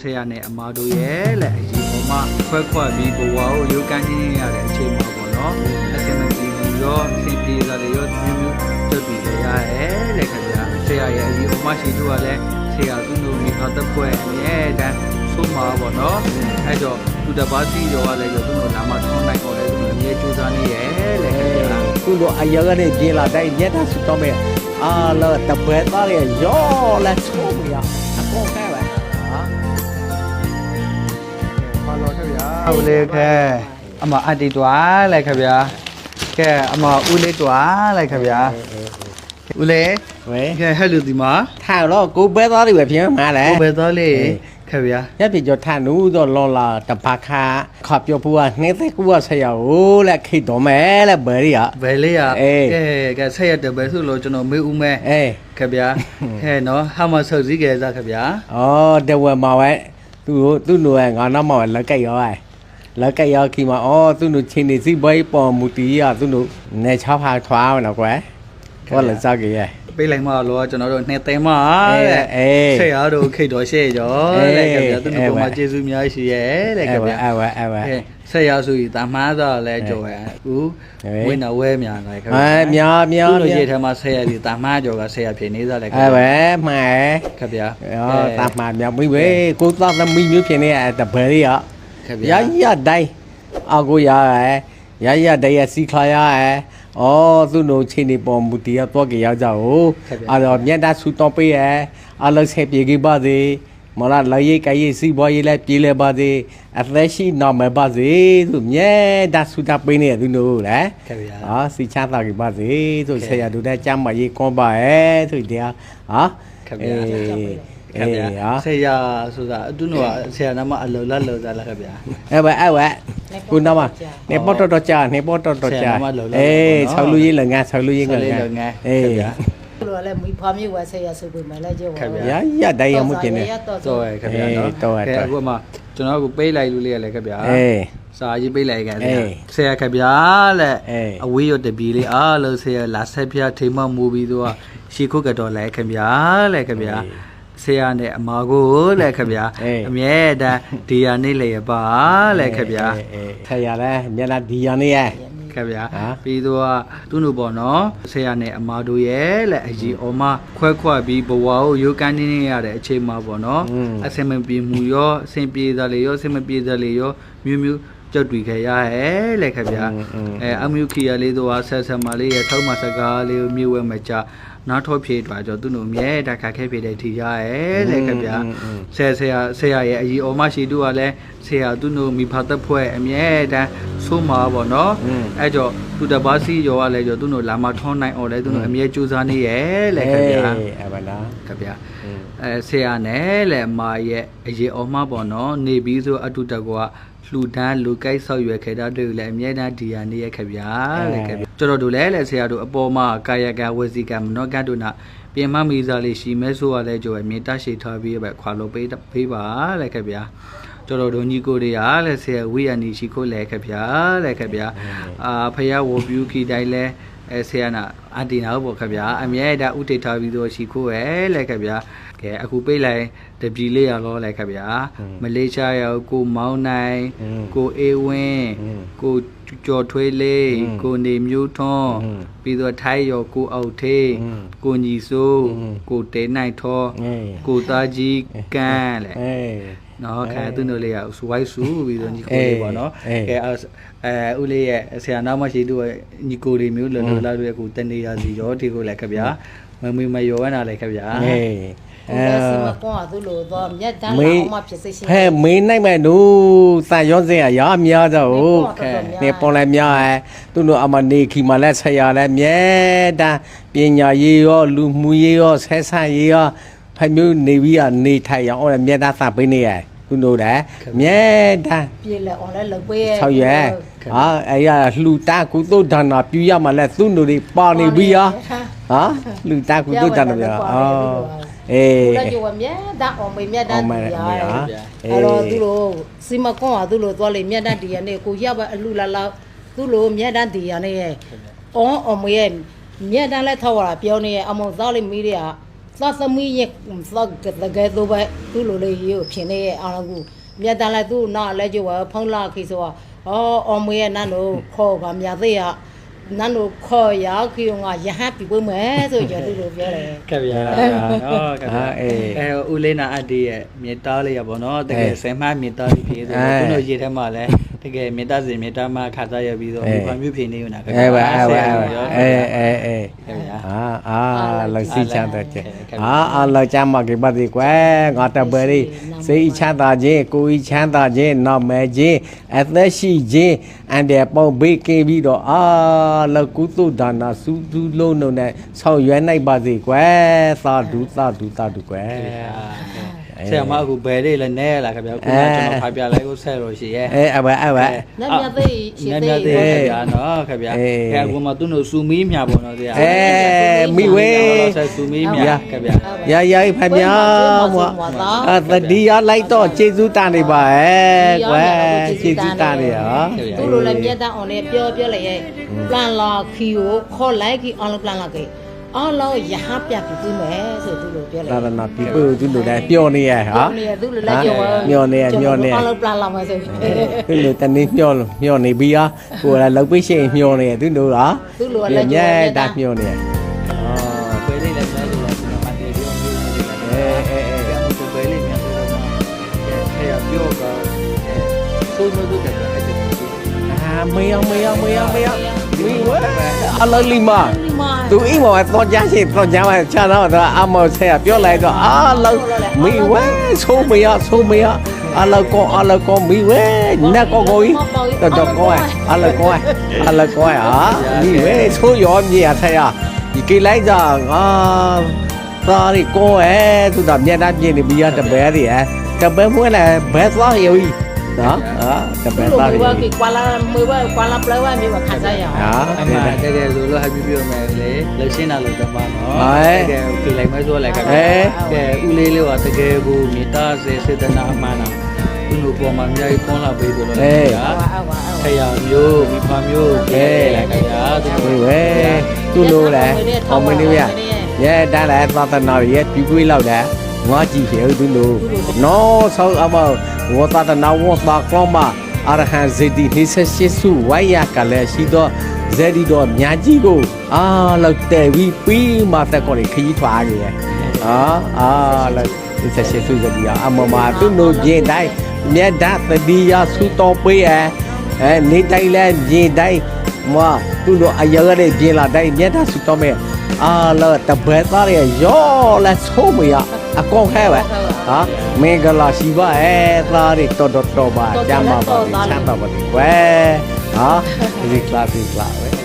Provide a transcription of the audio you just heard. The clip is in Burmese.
ဆရာနဲ့အမာတို့ရဲ့လက်အရင်ပေါ်မှာခွဲခွက်ပြီးဘဝကိုရုပ်ကန်းခြင်းရတဲ့အချိန်မှာပေါ့နော်အစင်မပြေဘူးရောအဆင်ပြေတာတွေရောမျိုးမျိုးတွေ့ပြီးရရတယ်လက်ခင်ဗျာဆရာရဲ့အရင်ပေါ်မှာရှိသူကလည်းဆရာသူ့လိုမိသားတစ်ဖွဲ့အမြဲတမ်းဆုံးမှာပေါ့နော်အဲ့တော့သူတပါးစီရောကလည်းသူ့လိုနာမထောင်းနိုင်တော့လည်းသူအမြဲကြိုးစားနေရဲ့လက်ခင်ဗျာသူတို့အယောကနေပြေးလာတိုင်းညက်တာစုတော့မယ်အာလာတပွဲသားရရောလက်ချုံးရအကောခဲ ခင်ဗျာဦးလေးခဲအမအတီတွားလိုက်ခင်ဗျာကဲအမဦးလေးတွားလိုက်ခင်ဗျာဦးလေးဝဲကဲဟဲ့လူဒီမှာထားတော့ကိုပဲသားတွေပဲပြင်မှာလေကိုပဲတော်လေးခင်ဗျာညက်ပြေကြောထားနူးတော့လောလာတပခါခပ်ပြောဖူးကနှဲသက်ကူကဆရာဟိုလက်ခိတော်မဲလက်ဘယ်ရီရဘယ်လေးရအေးကဲကဲဆက်ရတယ်ပဲဆိုလို့ကျွန်တော်မေးဦးမဲအေးခင်ဗျာဟဲ့နော်ဟာမဆုပ်စည်းကြစားခင်ဗျာဩတဝဲမှာဝဲသူတို့သူ့နိုငါနောက်မှာလက်ကက်ရော လက်ကက်ရောခီမှာဩသူ့နိုချင်းနေစီဘိုးပေါ်မူတီရသူ့နိုနေချောက်ဖာထွားနော်ကွယ်ဟောလက်စားကြီးရဲ့ပေးလိုက်မှလောကျွန်တော်တို့နှစ်သိမ်းမအေးတဲ့အေးဆက်ရတော့ခိတ်တော်ရှေ့ကြောအေးတဲ့ခင်ဗျာသူတို့အေးကဝဲမှကျေးဇူးများရှိရဲ့တဲ့ခင်ဗျာအဲ့ဝဲအဲ့ဝဲကဲဆက်ရဆိုရင်တမန်းတော့လဲကြော်ရဦးအေးဝင်းတော်ဝဲများလိုက်ခင်အဲများများသူ့လိုများရေးထဲမှာဆက်ရဒီတမန်းကြော်ကဆက်ရဖြစ်နေသားလဲခင်အဲ့ဝဲဗျာမှဲခင်ဗျာအော်တာမှာမြောက်ပြီပဲကိုသားသမီးမျိုးဖြစ်နေတဘယ်ရ ခင်ရဗျာရတိုင်းအကိုရရရရတရစီခလာရအော်သူ့နိုချင်းနေပေါ်မူတီရတော့ကြရောက်ကြဟုတ်အဲ့တော့မြတ်တာဆူတော့ပေးရအလုံးဆက်ပြေကြီးပါစေမလားလရိတ်ကရေးစီးပွားရေးလည်းပြေးလဲပါစေအသက်ရှိနောက်မဲ့ပါစေသူမြတ်တာဆူတာပေးနေသူနို့လေခင်ဗျာဟာစီချသာကြီးပါစေသူဆရာတို့တဲ့ကြမ်းမရေးကွန်ပါရဲ့သူတရားဟာခင်ဗျာအေး ခင်ဗျာအေးဟာဆက်ရဆိုတာသူတို့ကဆရာနာမအလောလလောသားလားခင်ဗျာအဲ့ဘအဲ့ဘခုနမနေပေါ်တော်တော်ကြာနေပေါ်တော်တော်ကြာဆရာနမလောလောအေးနော်ဆောက်လူရေးလည်းငါဆောက်လူရေးကဆောက်လူရေးငါလည်းငါအေးခင်ဗျာလိုလည်းမိဖွားမျိုးဝဆက်ရဆိုပေမဲ့လည်းကြောခင်ဗျာရရတိုင်းရမှုကျင်နေတော့ရခင်ဗျာနော်အေးတော့ရကဲတော့ရအခုမှကျွန်တော်ကပေးလိုက်လို့လေးရလဲခင်ဗျာအေးစာရေးပေးလိုက်ခင်ဗျာအေးဆရာခင်ဗျာလက်အေးအဝေးရတပီလေးအားလို့ဆရာလာဆက်ပြထိမမူပြီးတော့ရှီခုတ်ကတော့လဲခင်ဗျာလဲခင်ဗျာ ဆရာနဲ့အမာကိုလဲခင်ဗျာအေးအမြဲတမ်းဒီယာနေလေပါလဲခင်ဗျာအေးဆရာလည်းမျက်နှာဒီရနေရဲ့ခင်ဗျာဟာပြီးတော့သူ့လိုပေါ့နော်ဆရာနဲ့အမာတို့ရဲ့လက်အကြီးအော်မခွဲခွက်ပြီးဘဝကိုရုပ်ကန်းနေရတဲ့အချိန်မှာပေါ့နော်အစင်မပြေမှုရောအစင်ပြေတာလေရောအစင်မပြေတာလေရောမျိုးမျိုးကြွတွေ့ခဲ့ရရဲ့လက်ခင်ဗျာအဲအမျိုးခီရလေးတို့ဟာဆက်ဆက်မလေးရဲ့ထောက်မစကားလေးကိုမြှဝဲမကြ နောက်ထော့ဖြေတွာကြောသူ့လိုအမြဲတခါခဲဖြေတဲ့ထီရရဲ့လက်ခင်ဗျာဆရာဆရာဆရာရဲ့အကြီးအော်မရှိတို့ကလည်းဆရာသူ့လိုမိဖသက်ဖွဲ့အမြဲတမ်းဆိုးမှာပေါ့နော်အဲ့ကြောင့်သူတပါးစီရောကလည်းကြောင့်သူတို့လာမထောင်းနိုင်အောင်လဲသူတို့အမြဲကြိုးစားနေရဲ့လေခင်ဗျာအေးအဲ့ပါလားခင်ဗျာအဲဆရာနဲ့လေမာရဲ့အရေးအောင်မပေါ့နော်နေပြီးဆိုအတုတကွာ လှူဒန်းလူကိုက်ဆောက်ရွယ်ခဲ့တာတို့လည်းအမြဲတမ်းဒီယာနေရဲ့ခင်ဗျာလေခင်ဗျာကျွန်တော်တို့လည်းလေဆရာတို့အပေါ်မှာကာယကဝစီကမနောကတို့နာပြင်မမီစားလေးရှိမဲဆိုရလဲကြောင့်အမြင်တရှိထားပြီးပဲခွာလို့ပေးပေးပါလေခင်ဗျာကျွန်တော်တို့ညီကိုတွေကလည်းဆရာဝိရဏီရှိခိုးလဲခင်ဗျာလေခင်ဗျာအာဖယားဝပြူခီတိုင်းလဲအဲဆရာနာအန်တီနာပေါ့ခင်ဗျာအမြဲတမ်းဥတိထားပြီးတော့ရှိခိုးရဲလေခင်ဗျာ ကဲအခုပေးလိုက်တပြီလေးရလောလေခင်ဗျာမလေးရှားရောက်ကိုမောင်းနိုင်ကိုအေးဝင်းကိုကျော်ထွေးလေးကိုနေမျိုးထွန်းပြီးတော့ထိုင်းရောကိုအောက်ထေးကိုညီစိုးကိုတဲနိုင်ထောအေးကိုသားကြီးကန်းလေအေးနော်ခါသူတို့လေးကစဝိုက်ဆူပြီးတော့ညီကိုလေးပေါ့နော်အေးကဲအဲအဲဦးလေးရဲ့ဆရာနာမရှိသူညီကိုလေးမျိုးလောလောလာတွေကိုတနေရစီရောဒီကိုလည်းခဗျာမမေမယောနာလည်းခဗျာအေး အဲစီမကွန်သူလိုတော့မြတ်တမ်းလာအောင်မဖြစ်စေရှင်ဖဲမင်းနိုင်မဲ့နူစာရောစင်ရရများတော့ဟုတ်ခဲနေပေါ်လည်းများအဲသူတို့အမနေခီမလည်းဆက်ရလည်းမြဲတမ်းပညာရေးရောလူမှုရေးရောဆက်ဆံရေးရောဖမျိုးနေပြီးကနေထိုင်ရအောင်လည်းမြဲတမ်းစာပေးနေရသူတို့လည်းမြဲတမ်းပြေလဲ on လဲလုပ်ပေးဆောက်ရဲဟာအဲ့ရလှူတာကုသိုလ်ဒါနာပြုရမှလည်းသူတို့တွေပါနေပြီဟာဟာလှူတာကုသိုလ်ဒါနာပြအော် အေးကိုလည်းကြောမြတ်တမ်းအောင်မေမြတ်တမ်းဒီရအေးအဲ့တော့သူလိုစီမကွန်ကသူလိုသွားလေမြတ်တမ်းဒီရနေကိုရပါအလူလာလာသူလိုမြတ်တမ်းဒီရနေရဲ့အော်အောင်မေရဲ့မြတ်တမ်းလဲထောက်ရတာပြောနေရဲ့အမောသားလေးမိတွေကသောသမီးရဲ့သောတကယ်တော့ပဲသူ့လိုလေးရေကိုဖြစ်နေအောင်လို့မြတ်တန်လိုက်သူ့နောက်လဲကြွားဖုံးလာခိဆိုအော်အမွေရဲ့နန်းတို့ခေါ်ကမြတ်သေးရ နန်းတို့ခေါ်ရခိငါရဟပ်ပြီးပွင့်မယ်ဆိုကြသူ့လိုပြောတယ်ခက်ဗျာနော်ခက်ဗျာအေးအဲဦးလေးနာအတီးရဲ့မြေသားလေးရပါတော့တကယ်ဆယ်မမြေသားလေးဖြစ်ဆိုတော့ခုနရေထဲမှာလည်းတ ကယ်မြေသားစင်မြေသားမှာခါစားရပြီးတော့ဒီဘာမျိုးဖြစ်နေယူနာခက်ဗျာအဲပါအဲပါအဲပါအဲအဲအဲခက်ဗျာအာအာလောက်စီချမ်းတဲ့ချက်အာအာလောက်ချမ်းမကေပတ်ဒီကွယ်ငါတပရီစိတ်ချမ်းသာခြင်းကိုယ်ချမ်းသာခြင်းနောက်မဲ့ခြင်းအသက်ရှိခြင်းအန်တဲ့ပုံဘေးကင်းပြီးတော့အာလောက်ကုသဒါနာစုသူလုံးလုံးနဲ့ဆောင်ရွယ်နိုင်ပါစေကွယ်သာဓုသာဓုသာဓုကွယ် ဆရာမအခုဘယ်လေးလဲနဲလာခက်ဗျာခုနကကျွန်တော်ဖာပြလိုက်ကိုဆက်လို့ရှိရဲ့အဲအဘအဘနတ်မြတ်သေးရှိနည်းသေးများသေးခက်ဗျာနော်ခက်ဗျာအေးအဲအခုမှသူ့တို့စူမီးမြပေါ့နော်တရားအဲမိဝဲဆက်စူမီးမြခက်ဗျာရရဖမြာမွာအတတိယလိုက်တော့ကျေးဇူးတန်နေပါရဲ့ကွယ်ကျေးဇူးတန်နေရသူ့လိုလည်းမြတ်တန်အောင်လည်းပြောပြောလိုက်ရဲ့ပလန်လာခီကိုခေါ်လိုက်ခီအောင်ပလန်လာကေ အော်လောရဟပြပြီးပြီးမယ်ဆိုသူ့လိုပြောလိုက်သာသနာပြပုသူတို့လည်းပြောနေရဟာနေသူ့လိုလည်းပြောမျောနေရမျောနေရအောင်ပလန်လာမယ်ဆိုသူတို့တနေ့မျောမျောနေပြီဟာကိုယ်လည်းလောက်ပိရှိမျောနေသူတို့ဟာသူ့လိုလည်းညဲတာမျောနေအော်ဘယ်လေးလဲဆိုတော့ကျွန်တော်မတည်ပြောမျိုးလေးလဲအဲအဲအဲအခုဘယ်လေးမြန်ဆိုတော့အဲအဲပြောကအဲဆိုးလို့တဲ့အဲ့ဒီအာမေယောမေယောမေယောမေယောမိဝဲအလလီမာဒီမှာ သူအိမ်မှာတော့ကြားရှိတော့ကြားမှာခြာတော့တော့အမောဆရာပြောလိုက်တော့အာလောက်မိဝဲဆိုးမရဆိုးမရအလောက်ကောအလောက်ကောမိဝဲနက်ကောကိုကြီးတော့တော့ကောအလောက်ကောအလောက်ကောဟာမိဝဲဆိုးရောမြေရထရဒီကိလိုက်ကြငါသားရီကောအဲသူတော့မျက်နှာပြင်းနေပြီးရတပည့်ရီအဲတပည့်မွေးလဲဘယ်သွားရောကြီး နော်အာတပသူ့ည့်လိုသားရီကကေကွာလာမေဝကွာလာပလဲဝမြေမှာခါစားရအောင်ဟာအမှတကယ်ဆိုလို့ဟပ်ပြီးပြောမယ်လေလှရှင်းတာလို့တပါနော်ဟဲ့တကယ်ပြလိုက်မဲဆိုလိုက်ကဲဟဲ့ကဲဦးလေးလေးကတကယ်ကိုမေတ္တာစေစေတနာအမှန်တာသူ့လိုပေါ်မှာအများကြီးပွန်လာပေးလို့လည်းဗျာအော်အော်အော်ခရမျိုးမိဖမျိုးကဲလိုက်ကြတာသူဝေဝဲသူ့လိုလဲဟောမင်းလေးရရဲတန်းလဲသာသနာရဲ့ပြကွေးလောက်လဲငါကြည့်ခေသူ့လိုနော်ဆောက်အမော ဝသတနာဝသကောမအရဟံဇေတိနေဆက်ရှိစုဝိုင်ယာကလည်းရှိတော့ဇေဒီတော့မြာကြီးကိုအာလောက်တဲ့ပြီးပြီးမှတက်ကောခကြီးထွားကြီးရဲ့အာအာလောက်နေဆက်ရှိစုဇေဒီအမမသူ့လိုပြင်းတိုင်းမြတ်တတတိယစုတော်ပေးရဲ့အဲနေတိုင်းလဲပြင်းတိုင်းမွာသူတို့အရရတဲ့ပြင်လာတိုင်းမြတ်တာစုတော့မဲ့အာလာတဘဲသားရရောလဲဆိုးမရအကောင်ခဲပဲ ဟာမင်္ဂလာရှိပါအဲသားရတော်တော်တော်ပါကျမ်းပါပါချမ်းသာပါကွယ်ဟာဒီကလာစီကလာပဲ